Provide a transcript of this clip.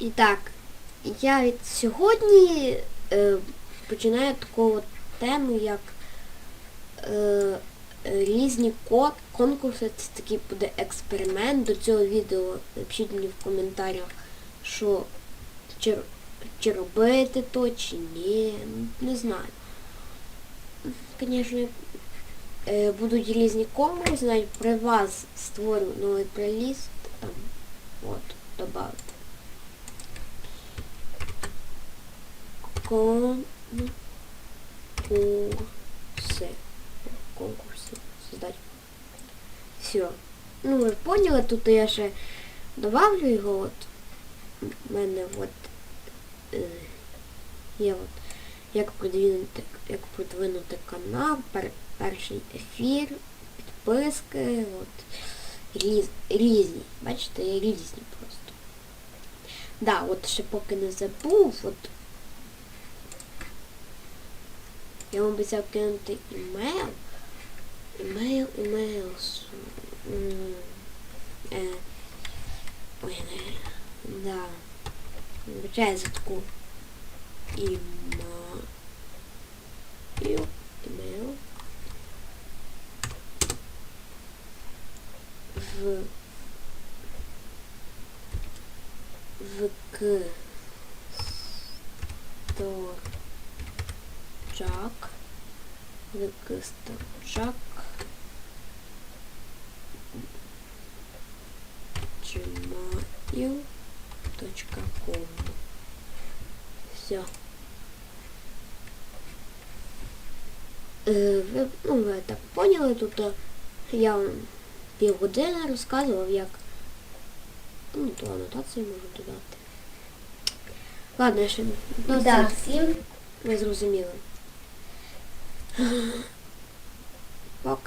І так, я від сьогодні е, починаю таку тему, як е, різні ко- конкурси. Це такий буде експеримент до цього відео. Напишіть мені в коментарях, що чи, чи робити то, чи ні. Не знаю. Звісно, е, будуть різні конкурси, навіть при вас створю новий плейліст. Там, от, добавити. Конкурсы. Конкурсы. Создать. Все. Ну, ви поняли, тут я ще добавлю його от. У мене от є от як продвинути, як продвинути канал, пер, перший ефір, підписки, от різ, різні. Бачите, різні просто. Да, от ще поки не забув, от Eu vou pensar porque eu não tenho e-mail. E-mail, e-mails. Hum, é. Bueno, né? da. Brzesku. E-mail. E-mail. V. V. Que. Store. Стор. Джак. Викисточак. gmail.com Все. Е, ви, ну, ви так поняли, тут е, я вам півгодини розказував, як ну, то анотації можу додати. Ладно, я ще ну, Да, всім ви зрозуміли. Uhum. Qual